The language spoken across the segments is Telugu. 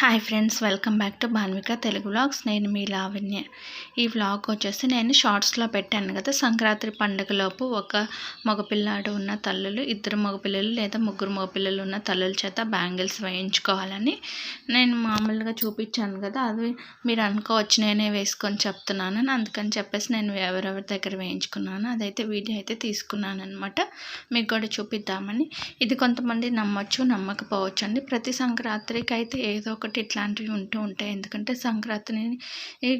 Hi friends welcome back to Bhanvika Telugu vlogs నేను మీ లావణ్య. ఈ వ్లాగ్ వచ్చేసి నేను షార్ట్స్లో పెట్టాను కదా. సంక్రాంతి పండుగలోపు ఒక మగపిల్లాడు ఉన్న తల్లులు ఇద్దరు మగపిల్లలు లేదా ముగ్గురు మగపిల్లలు ఉన్న తల్లుల చేత బ్యాంగిల్స్ వేయించుకోవాలని నేను మామూలుగా చూపించాను కదా. అది మీరు అనుకోవచ్చు నేనే వేసుకొని చెప్తున్నాను అందుకని చెప్పేసి నేను ఎవరెవరి దగ్గర వేయించుకున్నాను అదైతే వీడియో అయితే తీసుకున్నాను అనమాట మీకు కూడా చూపిద్దామని. ఇది కొంతమంది నమ్మచ్చు నమ్మకపోవచ్చు అండి. ప్రతి సంక్రాంతికి అయితే ఏదో ఒక ఒకటి ఇట్లాంటివి ఉంటూ ఉంటాయి. ఎందుకంటే సంక్రాంతిని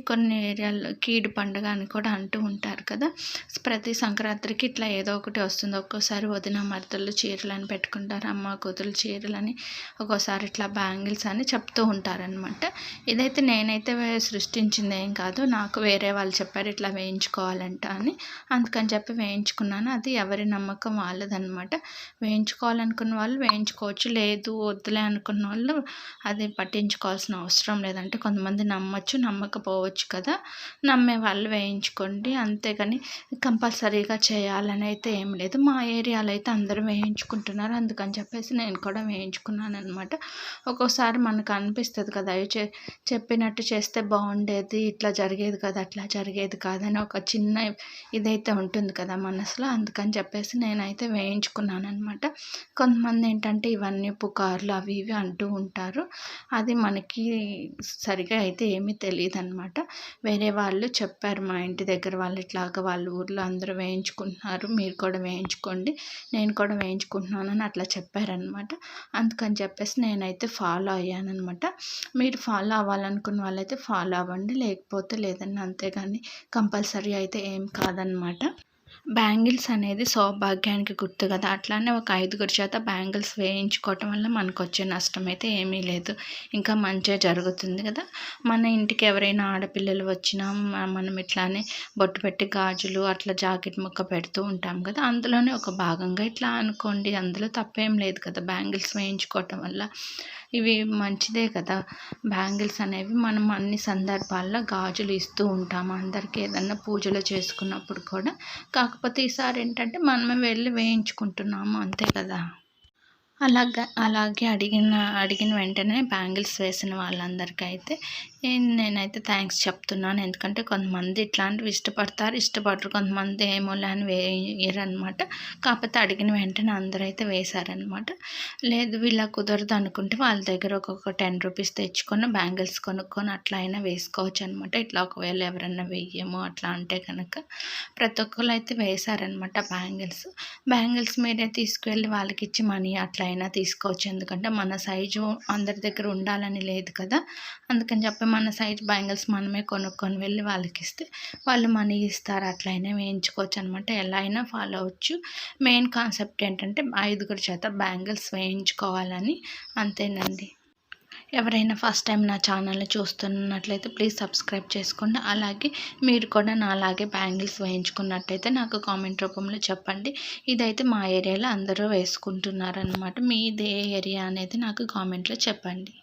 కొన్ని ఏరియాల్లో కీడు పండుగ అని కూడా అంటూ ఉంటారు కదా. ప్రతి సంక్రాంతికి ఇట్లా ఏదో ఒకటి వస్తుంది. ఒక్కోసారి వదిన మరదలు చీరలని పెట్టుకుంటారు. అమ్మ కూతురు చీరలని ఒక్కోసారి ఇట్లా బ్యాంగిల్స్ అని చెప్తూ ఉంటారనమాట ఇదైతే నేనైతే సృష్టించింది ఏం కాదు. నాకు వేరే వాళ్ళు చెప్పారు ఇట్లా వేయించుకోవాలంట అని. అందుకని చెప్పి వేయించుకున్నాను. అది ఎవరి నమ్మకం వాళ్ళదనమాట వేయించుకోవాలనుకున్న వాళ్ళు వేయించుకోవచ్చు. లేదు వద్దులే అనుకున్న వాళ్ళు అది పట్టి పట్టించుకోవాల్సిన అవసరం లేదంటే కొంతమంది నమ్మచ్చు నమ్మకపోవచ్చు కదా. నమ్మే వాళ్ళు వేయించుకోండి. అంతేగాని కంపల్సరీగా చేయాలని అయితే ఏం లేదు. మా ఏరియాలో అయితే అందరూ వేయించుకుంటున్నారు. అందుకని చెప్పేసి నేను కూడా వేయించుకున్నాను అనమాట ఒక్కోసారి మనకు అనిపిస్తుంది కదా అవి చెప్పినట్టు చేస్తే బాగుండేది ఇట్లా జరిగేది కదా అట్లా జరిగేది కాదని ఒక చిన్న ఇదైతే ఉంటుంది కదా మనసులో. అందుకని చెప్పేసి నేనైతే వేయించుకున్నాను అనమాట కొంతమంది ఏంటంటే ఇవన్నీ పుకార్లు అవి ఇవి అంటూ ఉంటారు. అది మనకి సరిగా అయితే ఏమీ తెలియదు అనమాట వేరే వాళ్ళు చెప్పారు మా ఇంటి దగ్గర వాళ్ళు ఇట్లాగా వాళ్ళ ఊర్లో అందరూ వేయించుకుంటున్నారు మీరు కూడా వేయించుకోండి నేను కూడా వేయించుకుంటున్నాను అని అట్లా చెప్పారనమాట అందుకని చెప్పేసి నేనైతే ఫాలో అయ్యానమాట మీరు ఫాలో అవ్వాలనుకున్న వాళ్ళైతే ఫాలో అవ్వండి లేకపోతే లేదని అంతేగాని కంపల్సరీ అయితే ఏం కాదనమాట బ్యాంగిల్స్ అనేది సౌభాగ్యానికి గుర్తు కదా. అట్లానే ఒక ఐదుగురి చేత బ్యాంగిల్స్ వేయించుకోవటం వల్ల మనకు వచ్చే నష్టం అయితే ఏమీ లేదు. ఇంకా మంచిగా జరుగుతుంది కదా. మన ఇంటికి ఎవరైనా ఆడపిల్లలు వచ్చినా మనం ఇట్లానే బొట్టు పెట్టి గాజులు అట్లా జాకెట్ ముక్క పెడుతూ ఉంటాం కదా. అందులోనే ఒక భాగంగా ఇట్లా అనుకోండి. అందులో తప్పేం లేదు కదా బ్యాంగిల్స్ వేయించుకోవటం వల్ల. ఇవి మంచిదే కదా. బ్యాంగిల్స్ అనేవి మనం అన్ని సందర్భాల్లో గాజులు ఇస్తూ ఉంటాము. అందరికీ ఏదన్నా పూజలు చేసుకున్నప్పుడు కూడా. కాకపోతే ఈసారి ఏంటంటే మనమే వెళ్ళి వేయించుకుంటున్నాము. అంతే కదా. అలాగా అలాగే అడిగిన అడిగిన వెంటనే బ్యాంగిల్స్ వేసిన వాళ్ళందరికీ అయితే నేనైతే థ్యాంక్స్ చెప్తున్నాను. ఎందుకంటే కొంతమంది ఇట్లాంటివి ఇష్టపడతారు ఇష్టపడరు. కొంతమంది ఏమోలే అని వేయరనమాట కాకపోతే అడిగిన వెంటనే అందరైతే వేశారనమాట లేదు వీళ్ళ కుదరదు అనుకుంటే వాళ్ళ దగ్గర ఒక్కొక్క టెన్ రూపీస్ తెచ్చుకొని బ్యాంగిల్స్ కొనుక్కొని అట్లా అయినా వేసుకోవచ్చు అనమాట ఇట్లా ఒకవేళ ఎవరన్నా వేయము అట్లా అంటే కనుక ప్రతి ఒక్కరు అయితే వేశారనమాట బ్యాంగిల్స్. బ్యాంగిల్స్ మీరే తీసుకువెళ్ళి వాళ్ళకి ఇచ్చి మనీ అట్లా అయినా తీసుకోవచ్చు. ఎందుకంటే మన సైజు అందరి దగ్గర ఉండాలని లేదు కదా. అందుకని చెప్పి మన సైజ్ బ్యాంగిల్స్ మనమే కొనుక్కొని వెళ్ళి వాళ్ళకి ఇస్తే వాళ్ళు మనీ ఇస్తారు. అట్లయినా వేయించుకోవచ్చు అనమాట ఎలా అయినా ఫాలో అవ్వచ్చు. మెయిన్ కాన్సెప్ట్ ఏంటంటే ఐదుగురు చేత బ్యాంగిల్స్ వేయించుకోవాలని. అంతేనండి. ఎవరైనా ఫస్ట్ టైం నా ఛానల్ని చూస్తున్నట్లయితే ప్లీజ్ సబ్స్క్రైబ్ చేసుకోండి. అలాగే మీరు కూడా నా అలాగే బ్యాంగిల్స్ వేయించుకున్నట్టయితే నాకు కామెంట్ రూపంలో చెప్పండి. ఇదైతే మా ఏరియాలో అందరూ వేసుకుంటున్నారనమాట మీదే ఏరియా అనేది నాకు కామెంట్లో చెప్పండి.